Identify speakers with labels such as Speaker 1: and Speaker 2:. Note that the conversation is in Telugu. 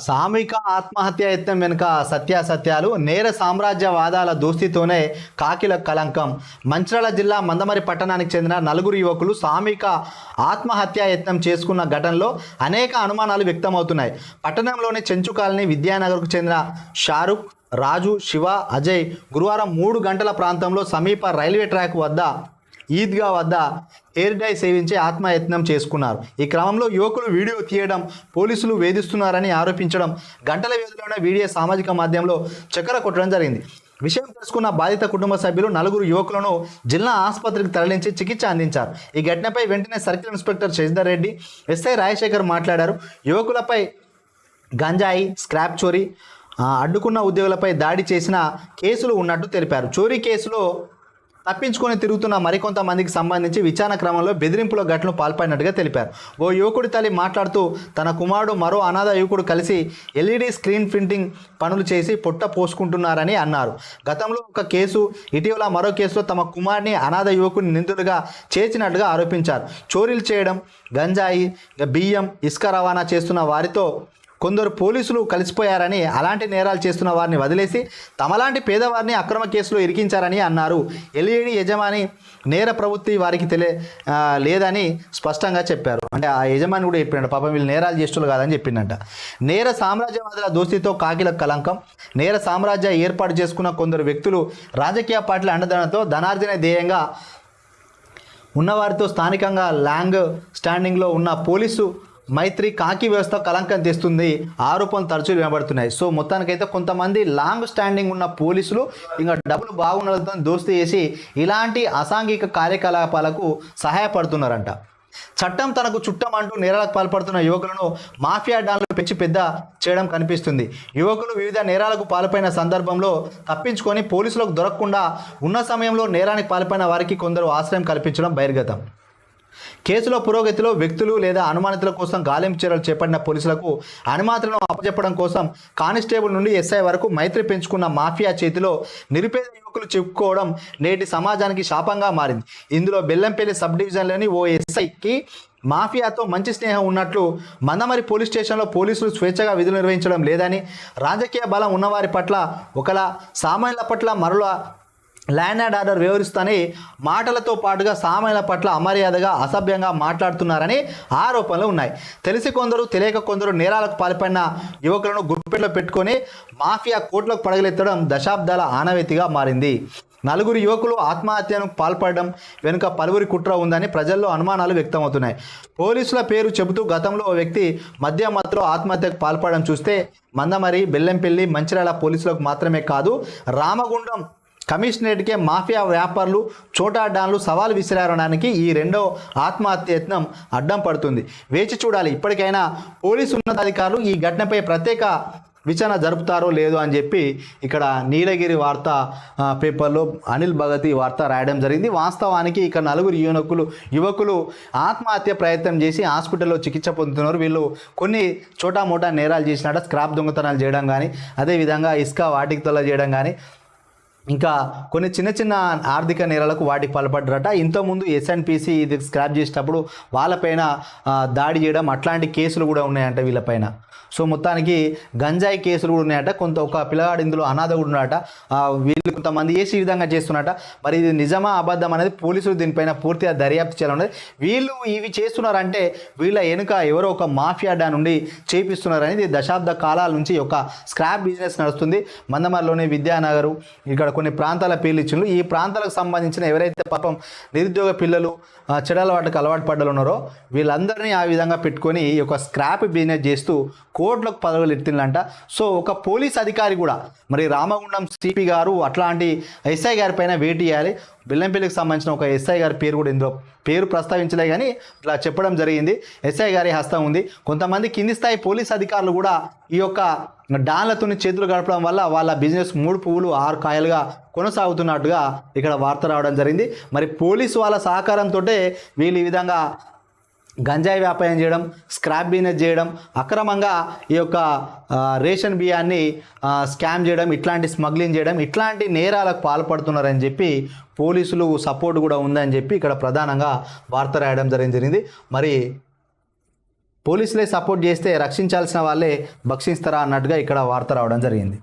Speaker 1: సామూహిక ఆత్మహత్య యత్నం వెనుక సత్యాసత్యాలు నేర సామ్రాజ్యవాదాల దోస్తితోనే కాకిల కలంకం మంచిర్యాల జిల్లా మందమరి పట్టణానికి చెందిన నలుగురు యువకులు సామూహిక ఆత్మహత్య యత్నం చేసుకున్న ఘటనలో అనేక అనుమానాలు వ్యక్తమవుతున్నాయి. పట్టణంలోని చెంచు కాలనీ విద్యానగర్కు చెందిన షారుఖ్ రాజు శివ అజయ్ గురువారం మూడు గంటల ప్రాంతంలో సమీప రైల్వే ట్రాక్ వద్ద ఈద్గా వద్ద ఎయిర్ డై సేవించి ఆత్మయత్నం చేసుకున్నారు. ఈ క్రమంలో యువకులు వీడియో తీయడం పోలీసులు వేధిస్తున్నారని ఆరోపించడం గంటల వ్యవధిలోనే వీడియో సామాజిక మాధ్యమంలో చక్కెర కొట్టడం జరిగింది. విషయం తెలుసుకున్న బాధిత కుటుంబ సభ్యులు నలుగురు యువకులను జిల్లా ఆసుపత్రికి తరలించి చికిత్స అందించారు. ఈ ఘటనపై వెంటనే circle inspector Shashidhar Reddy SI Rajasekhar మాట్లాడారు. యువకులపై గంజాయి స్క్రాప్ చోరీ అడ్డుకున్న ఉద్యోగులపై దాడి చేసిన కేసులు ఉన్నట్టు తెలిపారు. చోరీ కేసులో తప్పించుకొని తిరుగుతున్న మరికొంతమందికి సంబంధించి విచారణ క్రమంలో బెదిరింపుల ఘటనలు పాల్పడినట్టుగా తెలిపారు. ఓ యువకుడి తల్లి మాట్లాడుతూ తన కుమారుడు మరో అనాథ యువకుడు కలిసి ఎల్ఈడి స్క్రీన్ ప్రింటింగ్ పనులు చేసి పొట్ట పోసుకుంటున్నారని అన్నారు. గతంలో ఒక కేసు ఇటీవల మరో కేసులో తమ కుమారుని అనాథ యువకుని నిందితులుగా చేర్చినట్టుగా ఆరోపించారు. చోరీలు చేయడం గంజాయి బియ్యం ఇసుక రవాణా చేస్తున్న వారితో కొందరు పోలీసులు కలిసిపోయారని అలాంటి నేరాలు చేస్తున్న వారిని వదిలేసి తమలాంటి పేదవారిని అక్రమ కేసులో ఇరికించారని అన్నారు. ఎల్ఈడి యజమాని నేర ప్రవృత్తి వారికి తెలియ లేదని స్పష్టంగా చెప్పారు. అంటే ఆ యజమాని కూడా చెప్పినట్టు పాపం వీళ్ళు నేరాలు చేస్తున్నారు కాదని చెప్పిండంట నేర సామ్రాజ్యవాదుల దోస్తితో కాకిల కలంకం నేర సామ్రాజ్య ఏర్పాటు చేసుకున్న కొందరు వ్యక్తులు రాజకీయ పార్టీల అండదండతో ధనార్జన ధ్యేయంగా ఉన్నవారితో స్థానికంగా లాంగ్ స్టాండింగ్లో ఉన్న పోలీసు మైత్రి కాకి వ్యవస్థ కలంకం తెస్తుంది. ఆరోపణలు తరచూ వినబడుతున్నాయి. సో మొత్తానికైతే కొంతమంది లాంగ్ స్టాండింగ్ ఉన్న పోలీసులు ఇంకా డబ్బులు బాగుండడంతో దోస్తీ చేసి ఇలాంటి అసాంఘిక కార్యకలాపాలకు సహాయపడుతున్నారంట. చట్టం తనకు చుట్టం అంటూ నేరాలకు పాల్పడుతున్న యువకులను మాఫియా డాన్లు పెంచి పెద్ద చేయడం కనిపిస్తుంది. యువకులు వివిధ నేరాలకు పాల్పడిన సందర్భంలో తప్పించుకొని పోలీసులకు దొరకకుండా ఉన్న సమయంలో నేరానికి పాల్పడిన వారికి కొందరు ఆశ్రయం కల్పించడం బహిర్గతం. కేసులో పురోగతిలో వ్యక్తులు లేదా అనుమానితుల కోసం గాలింపు చర్యలు చేపట్టిన పోలీసులకు అనుమాతులను అప్పచెప్పడం కోసం కానిస్టేబుల్ నుండి ఎస్ఐ వరకు మైత్రి పెంచుకున్న మాఫియా చేతిలో నిరుపేద యువకులు చిక్కుకోవడం నేటి సమాజానికి శాపంగా మారింది. ఇందులో బెల్లంపల్లి సబ్ డివిజన్లోని ఓ ఎస్ఐకి మాఫియాతో మంచి స్నేహం ఉన్నట్లు మందమరి పోలీస్ స్టేషన్లో పోలీసులు స్వేచ్ఛగా విధులు నిర్వహించడం లేదని రాజకీయ బలం ఉన్నవారి పట్ల ఒకలా సామాన్యుల పట్ల మరలా ల్యాండ్ అండ్ ఆర్డర్ వివరిస్తూనే మాటలతో పాటుగా సామాన్యుల పట్ల అమర్యాదగా అసభ్యంగా మాట్లాడుతున్నారని ఆరోపణలు ఉన్నాయి. తెలిసి కొందరు తెలియక కొందరు నేరాలకు పాల్పడిన యువకులను గుర్పెట్లో పెట్టుకొని మాఫియా కోట్లకు పడగలెత్తడం దశాబ్దాల ఆనవేతిగా మారింది. నలుగురు యువకులు ఆత్మహత్యను పాల్పడడం వెనుక పలువురి కుట్ర ఉందని ప్రజల్లో అనుమానాలు వ్యక్తమవుతున్నాయి. పోలీసుల పేరు చెబుతూ గతంలో ఓ వ్యక్తి మద్య మత్తులో ఆత్మహత్యకు పాల్పడడం చూస్తే మందమరి బెల్లంపల్లి మంచిర్యాల పోలీసులకు మాత్రమే కాదు రామగుండం కమిషనరేట్కే మాఫియా వ్యాపారులు చోటా డాన్లు సవాల్ విసిరారడానికి ఈ రెండో ఆత్మహత్య యత్నం అడ్డం పడుతుంది. వేచి చూడాలి. ఇప్పటికైనా పోలీసు ఉన్నతాధికారులు ఈ ఘటనపై ప్రత్యేక విచారణ జరుపుతారో లేదో అని చెప్పి ఇక్కడ నీలగిరి వార్త పేపర్లో అనిల్ భగతి వార్త రాయడం జరిగింది. వాస్తవానికి ఇక్కడ నలుగురు యువకులు యువకులు ఆత్మహత్య ప్రయత్నం చేసి హాస్పిటల్లో చికిత్స పొందుతున్నారు. వీళ్ళు కొన్ని చోటా మోటా నేరాలు చేసినట్టు స్క్రాప్ దొంగతనాలు చేయడం కానీ అదేవిధంగా ఇసుక వాటికి తొల చేయడం కానీ ఇంకా కొన్ని చిన్న చిన్న ఆర్థిక నేరాలకు వాటికి పాల్పడ్డారట. ఇంతకుముందు ఎస్ఎన్పిసి ఇది స్క్రాప్ చేసేటప్పుడు వాళ్ళపైన దాడి చేయడం అట్లాంటి కేసులు కూడా ఉన్నాయంట వీళ్ళపైన సో మొత్తానికి గంజాయి కేసులు కూడా ఉన్నాయట. కొంత ఒక పిల్లగాడు ఇందులో అనాథ కూడా ఉన్నాడట. వీళ్ళు కొంతమంది చేసి ఈ విధంగా చేస్తున్నట మరి ఇది నిజమా అబద్ధం అనేది పోలీసులు దీనిపైన పూర్తిగా దర్యాప్తు చేయాలన్నది వీళ్ళు ఇవి చేస్తున్నారంటే వీళ్ళ వెనుక ఎవరో ఒక మాఫియా డా నుండి చేపిస్తున్నారని ఇది దశాబ్ద కాలాల నుంచి ఒక స్క్రాప్ బిజినెస్ నడుస్తుంది. మందమర్లోని విద్యానగరు ఇక్కడ కొన్ని ప్రాంతాల పేర్లు ఇచ్చిండ్రు. ఈ ప్రాంతాలకు సంబంధించిన ఎవరైతే పాపం నిరుద్యోగ పిల్లలు ఆ, చెడల వాటికి అలవాటు పడ్డలు ఉన్నారో వీళ్ళందరినీ ఆ విధంగా పెట్టుకొని ఈ యొక్క స్క్రాప్ బిజినెస్ చేస్తూ కోట్లకు పదవులు ఎత్తిందంట. సో ఒక పోలీస్ అధికారి కూడా మరి రామగుండం సిపి గారు అట్లాంటి ఎస్ఐ గారి పైన వేటు చేయాలి. బెల్లంపల్లికి సంబంధించిన ఒక ఎస్ఐ గారి పేరు కూడా ఇందులో పేరు ప్రస్తావించలే కానీ ఇట్లా చెప్పడం జరిగింది. ఎస్ఐ గారి హస్తం ఉంది. కొంతమంది కింది స్థాయి పోలీస్ అధికారులు కూడా ఈ యొక్క డాన్లతోని చేతులు గడపడం వల్ల వాళ్ళ బిజినెస్ మూడు పువ్వులు ఆరు కాయలుగా కొనసాగుతున్నట్టుగా ఇక్కడ వార్త రావడం జరిగింది. మరి పోలీసు వాళ్ళ సహకారంతో వీళ్ళు ఈ విధంగా గంజాయి వ్యాపారం చేయడం స్క్రాప్ బిజినెస్ చేయడం అక్రమంగా ఈ యొక్క రేషన్ బియ్యాన్ని స్కామ్ చేయడం ఇట్లాంటి స్మగ్లింగ్ చేయడం ఇట్లాంటి నేరాలకు పాల్పడుతున్నారని చెప్పి పోలీసులు సపోర్ట్ కూడా ఉందని చెప్పి ఇక్కడ ప్రధానంగా వార్త రాయడం జరిగింది. మరి పోలీసులే సపోర్ట్ చేస్తే రక్షించాల్సిన వాళ్ళే భక్షిస్తారా అన్నట్టుగా ఇక్కడ వార్త రావడం జరిగింది.